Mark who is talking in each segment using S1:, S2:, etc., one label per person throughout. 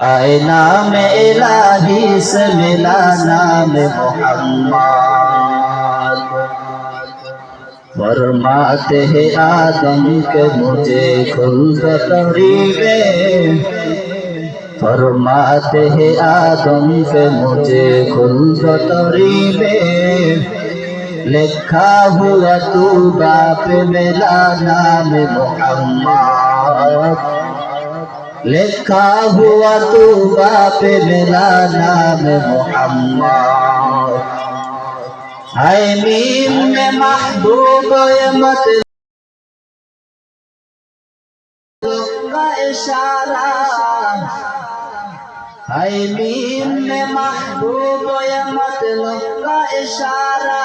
S1: আয় নামে এলাহি সে মিলা নামে মোহাম্মদ। ফরমাতে হে আদম কে মুঝে খুলদ তরিবে ফরমাতে হে আদম কে মুঝে খুলদ তরিবে লেখা ہوا তু باپ মেলা نام محمد लिखा हुआ तू बाप मिला नाम मोहम्मद हाय मीम में महबूब मत का इशारा हाय मीम में महबूब मतलब का इशारा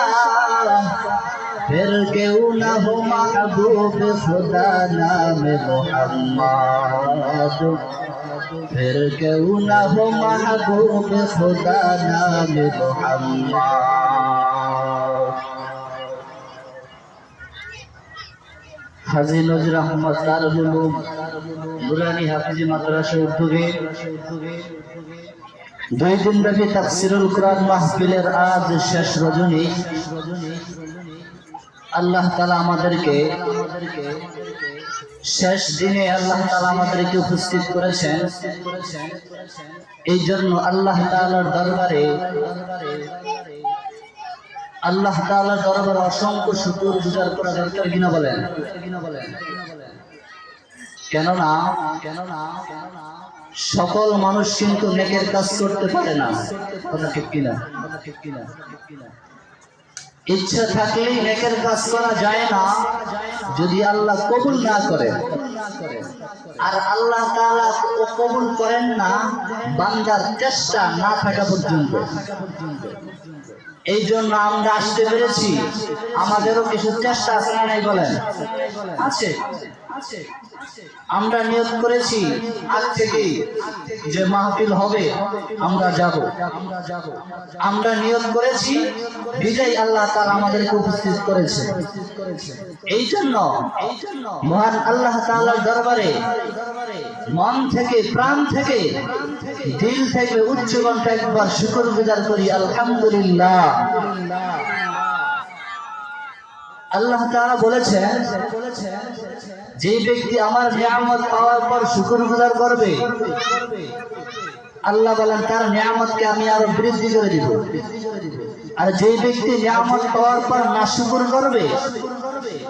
S1: फिर क्यों न हो महबूब खुदा नाम मोहम्मद फिर क्यों न हो महबूब खुदा नाम मोहम्मद হাজি নজর আহমদ দারুল উলুম নুরানি হাফিজি মাদ্রাসা উদ্যোগে দুই দিন ব্যাপী তাফসিরুল কোরআন মাহফিলের আজ শেষ রজনী আল্লাহ তালা আমাদেরকে শেষ দিনে আল্লাহ তালা আমাদেরকে উপস্থিত করেছেন। এই জন্য আল্লাহ তালার দরবারে আল্লাহ তাআলার দরবারে অসংখ্য শুকর গুজার করা দরকার কিনা বলেন? কেননা কেননা সকল মানুষ কিন্তু নেকের কাজ করতে পারে না। কথা ঠিক কিনা কথা ঠিক কিনা? ইচ্ছা থাকলে নেকের কাজ করা যায় না। যদি আল্লাহ কবুল না করে, আর আল্লাহ তাআলা কবুল করেন না, বান্দার চেষ্টা না থাকা পর্যন্ত। এই জন্য আমরা আসতে পেরেছি। আমাদেরও কিছু চেষ্টা আছে না নাই বলেন? আছে। আমরা নিয়োগ করেছি আজ থেকে যে মাহফিল হবে, আমরা যাব। আমরা নিয়োগ করেছি, বিজয় আল্লাহ তার আমাদেরকে উপস্থিত করেছে। এই জন্য মহান আল্লাহ তাআলার দরবারে মন থেকে, প্রাণ থেকে, দিল থেকে, উচ্চ কণ্ঠে একবার শুকর গুজার করি, আলহামদুলিল্লাহ। আল্লাহ তাআলা বলেছেন যে ব্যক্তি আমার নিয়ামত পাওয়ার পর শুকুর গুজার করবে, আল্লাহ বলেন, তার নিয়ামতকে আমি আরও বৃদ্ধি করে দিব। আর যে ব্যক্তি নিয়ামত পাওয়ার পর না শুকুর করবে,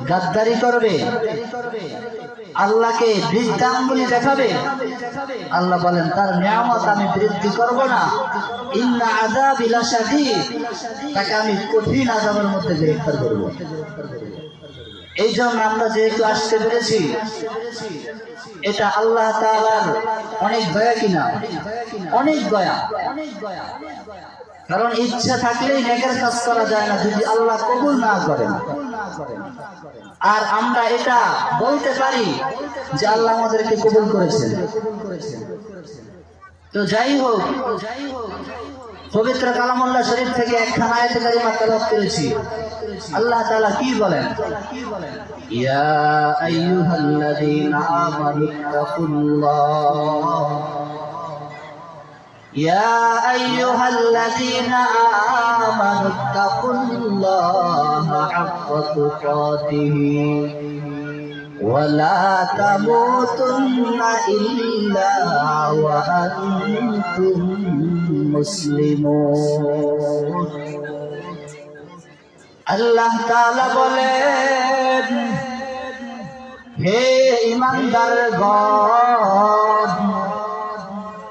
S1: গাদ্দারি করবে আল্লাহকে বৃদ্ধাঙ্গুলি দেখাবে। আল্লাহ বলেন, তার নিয়ামত আমি বৃদ্ধি করব না। ইন্না আযাব ইলাশাদি তাকে আমি কঠিন আযাবের মধ্যে গ্রেফতার করব। এই জন্য আমরা যেহেতু আসতে পেরেছি, এটা আল্লাহ তাআলার অনেক দয়া কিনা? অনেক দয়া অনেক দয়া অনেক দয়া। কারণ ইচ্ছা থাকলেই নেকের কাজ করা যায় না যদি আল্লাহ কবুল না করেন। আর আমরা এটা বলতে পারি যে আল্লাহ আমাদেরকে কবুল করেছেন। তো যাই হোক, পবিত্র কালামুল্লাহ শরীফ থেকে একখান আয়াতে করেছি। আল্লাহ তাআলা কি বলেন? ইয়া আইয়ুহাল্লাযীনা يا أيها الذين آمنوا اتقوا الله حق تقاته ولا تموتن إلا وأنتم مسلمون আল্লাহ তাআলা বলেন হে ইমানদার গণ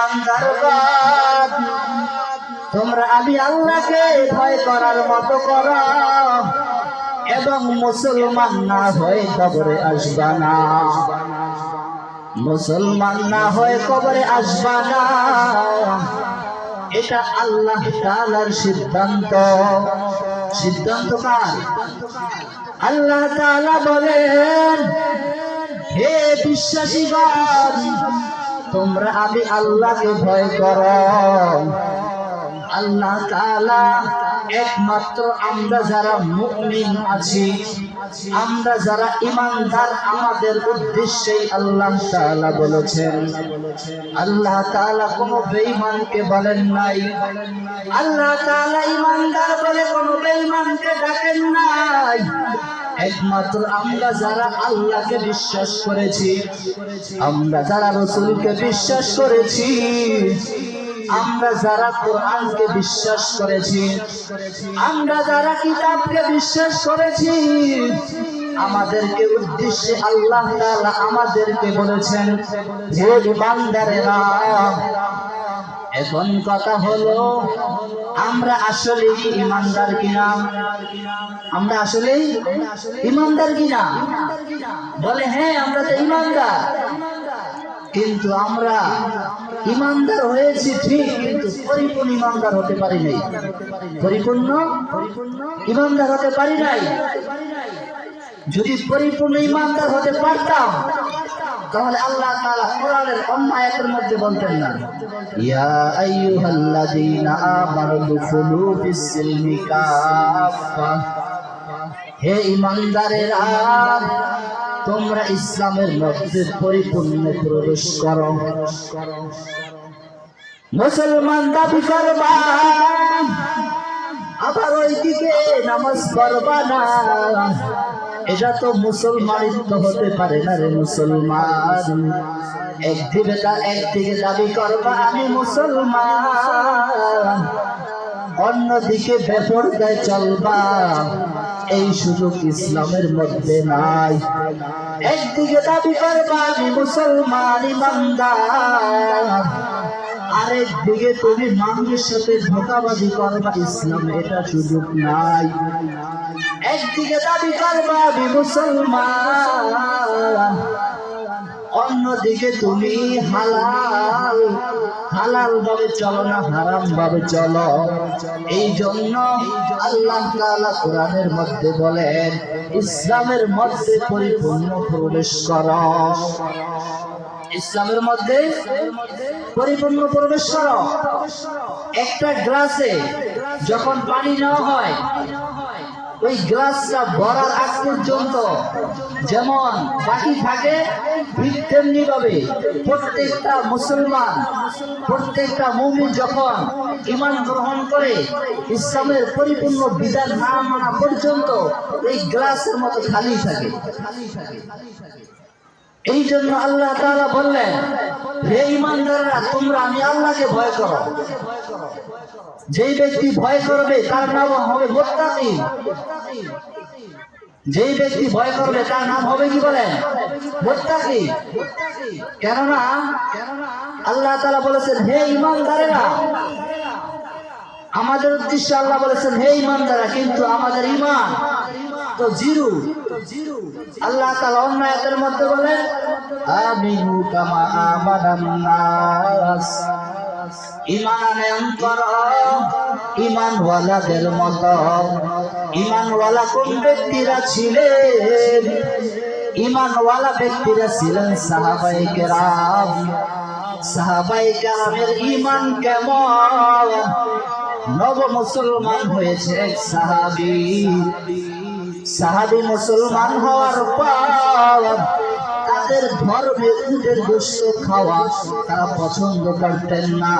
S1: ইমানদারগণ তোমরা আমি আল্লাহকে ভয় করার মতো করো। এবং মুসলমান না হয়ে কবরে আসবা না। মুসলমান না হয়ে কবরে আসবা না। এটা আল্লাহ তাআলার সিদ্ধান্ত। সিদ্ধান্ত কার? আল্লাহ তাআলা বলেন, হে বিশ্বাসীগণ তোমরা আমি আল্লাহকে ভয় করো। আল্লাহ একমাত্র আমরা যারা মুমিন আছি, আমরা যারা ইমানদার আমাদের উদ্দেশ্যেই আল্লাহ তাআলা বলেছেন। আল্লাহ তাআলা কোনো বেঈমানকে বলেন নাই। আল্লাহ তাআলা ইমানদার বলে কোনো বেঈমানকে ডাকেন নাই। একমাত্র আমরা যারা আল্লাহকে বিশ্বাস করেছি, আমরা যারা রসুলকে বিশ্বাস করেছি, আমরা যারা কোরআনকে বিশ্বাস করেছি, আমরা যারা কিতাবকে বিশ্বাস করেছি, আমাদেরকে উদ্দেশ্যে আল্লাহ আমাদেরকে বলেছেন এখন কথা হলো, আমরা আসলে ইমানদার কিনা? আমরা আসলে ইমানদার কিনা? বলে হ্যাঁ আমরা তো ইমানদার। কিন্তু আমরা ইমানদার হয়েছি ঠিক, কিন্তু পরিপূর্ণ ইমানদার হতে পারি নাই। পরিপূর্ণ ইমানদার হতে পারি নাই। যদি পরিপূর্ণ ইমানদার হতে পারতাম তাহলে আল্লাহ তাআলা কোরআনের অন্য আয়াতের মধ্যে বলতেন না। ইয়া আইয়ুহাল্লাযীনা আমানু দুখুলু ফিস-সিলমি কাফা হে ইমানদারেরা, তোমরা ইসলামের মধ্যে পরিপূর্ণ প্রবেশ করো। মুসলমান দাবি করবা, আবার ওইদিকে নামাজ পড়বা না। এটা তো মুসলমানিত্ব হতে পারে না রে মুসলমান। একদিকে একদিকে দাবি করবা, আমি মুসলমান। অন্যদিকে বেপরদায় চলবা, এই সুযোগ ইসলামের মধ্যে নাই। একদিকে দাবি করবা, আমি মুসলমান ইমানদার। আরেক দিকে তুমি মানুষের সাথে ধোকাবাজি করবা, ইসলামে এটা সুযোগ নাই। একদিকে দাবি করবা মুসলমান। অন্যদিকে তুমি হালাল। হালাল ভাবে চলো না, হারাম ভাবে চলো। এই জন্য আল্লাহ তাআলা কোরআনের মধ্যে বলেন, ইসলামের মধ্যে পরিপূর্ণ প্রবেশ করো। ইসলামের মধ্যে পরিপূর্ণ প্রবেশ করো। একটা গ্লাসে যখন পানি নেওয়া হয় ওই গ্লাসটা ভরার আগ পর্যন্ত যেমন বাকি থাকে ঠিক তেমনি ভাবে প্রত্যেকটা মুসলমান, প্রত্যেকটা মুমিন যখন ইমান গ্রহণ করে, ইসলামের পরিপূর্ণ বিধান না মানা পর্যন্ত এই গ্লাসের মতো খালি থাকে। এই জন্য আল্লাহ তাআলা বললেন, হে ইমানদাররা তোমরা আমি আল্লাহকে ভয় করো। যেই ব্যক্তি ভয় করবে, তার নাম হবে মোত্তাকি যেই ব্যক্তি ভয় করবে, তার নাম হবে কি বলেন? মোত্তাকি কেননা, আল্লাহ তাআলা বলেছেন, হে ইমানদারেরা আমাদের উদ্দেশ্যে আল্লাহ বলেছেন, হে ইমানদারা কিন্তু আমাদের ইমান জিরু ইমানওয়ালাদের মত। ইমানওয়ালা কোন ব্যক্তিরা ছিলেন? ইমানওয়ালা ব্যক্তিরা ছিলেন সাহাবায়ে কেরাম। সাহাবায়ে কেরামের ইমান কেমন? নব মুসলমান হয়েছে সাহাবি মুসলমান হওয়ার পর তাদের ধর্মে উটের গোস্ত খাওয়া তারা পছন্দ করতেন না।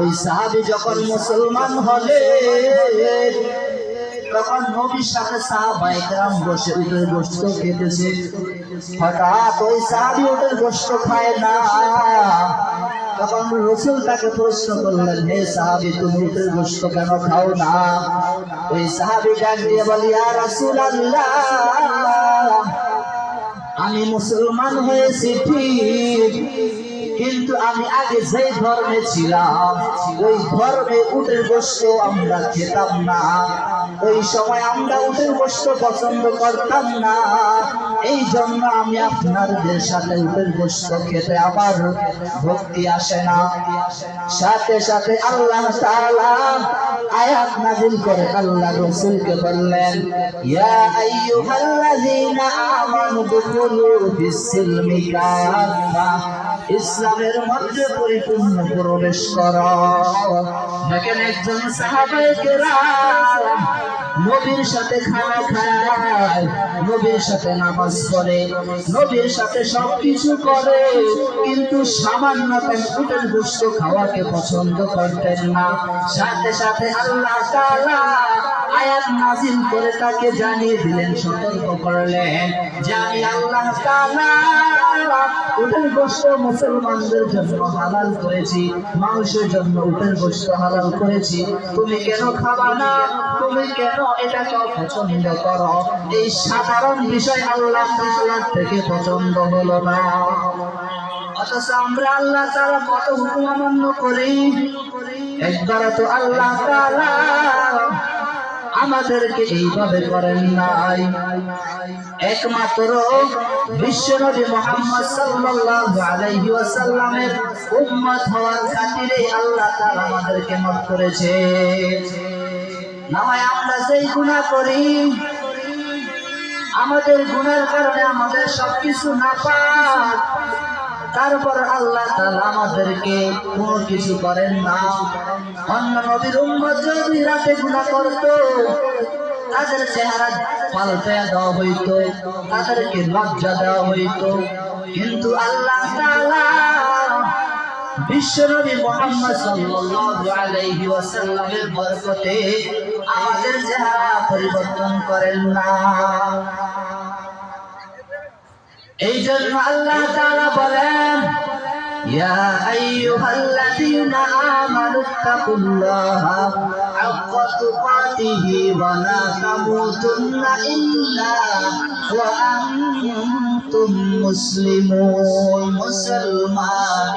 S1: ওই সাহাবি যখন মুসলমান হলে, তখন নবীর সাথে সাহাবাইকরাম বসে গোস্ত খেতেছে। হঠাৎ ওই সাহাবি উটের গোস্ত খায় না। তখন রসুল তাকে প্রশ্ন করলেন হে সাহাবি, তুমি গোস্ত কেন খাও না? ওই সাহাবি ডাক দিয়ে বলি আর রসুল আল্লাহ আমি মুসলমান হয়েছি, ঠিক। কিন্তু আমি আগে যে ধর্মে ছিলাম, ওই ধর্মে উঠে গোস্ত আমরা খেতাম না। ওই সময় আমরা উঠে গোস্ত পছন্দ করতাম না। এই জন্য আমি আপনার সাথে উঠে গোস্ত খেতে আবার ভক্তি আসে না। সাথে সাথে আল্লাহ আয়াত নাযিল করে, আল্লাহ রাসূলকে বললেন, ইয়া আইয়ুহাল্লাযীনা আমানু দুখুলু ফিস-সিলমি কাফা ইসলামের মধ্যে পরিপূর্ণ প্রবেশ করো। দেখেন একজন সাহাবায়ে কেরাম নবীর সাথে খানা খায়, নবীর সাথে নামাজ পড়ে, নবীর সাথে সবকিছু করে, কিন্তু সামান্য উটের গোস্ত খাওয়াকে পছন্দ করতেন না। সাথে সাথে আল্লাহ তাআলা আয়াত নাজিল করে তাকে জানিয়ে দিলেন, সতর্ক করলেন। যে আমি আল্লাহ উটের গোস্ত মুসলমানদের জন্য হালাল করেছি, মানুষের জন্য উটের গোস্ত হালাল করেছি। তুমি কেন খাবা না? তুমি কেন এটাকে পছন্দ করো? এই সাধারণ বিষয় আল্লাহ তাআলার থেকে পছন্দ হলো না। অথচ আমরা আল্লাহ তাআলা কত হুকুম অমান্য করি? একবার তো আল্লাহ তাআলা আমাদেরকে এইভাবে করেন নাই। একমাত্র বিশ্বনবী মোহাম্মদ সাল্লাল্লাহু আলাইহি ওয়াসাল্লামের উম্মত হওয়ার খাতিরে আল্লাহ তাআলা আমাদেরকে মাফ করেছে। না হয় আমরা যেই গুনাহ করি, আমাদের গুনার কারণে আমাদের সবকিছু না পাক তারপর আল্লাহ আমাদেরকে কোনো কিছু করেন না। অন্য নবীর উম্মত যদি রাতে গুনাহ করত, তাদের চেহারা পাল্টে দেওয়া হইতো, তাদেরকে লজ্জা দেওয়া হইতো। কিন্তু আল্লাহ তাআলা বিশ্বনবী মোহাম্মদ সাল্লাল্লাহু আলাইহি ওয়াসাল্লামের বরকতে আমাদের চেহারা পরিবর্তন করেন না। এই জন্য আল্লাহ তাআলা বলেন يا أيها الذين آمنوا اتقوا الله حق تقاته ولا تموتن إلا وأنتم مسلمون مسلمان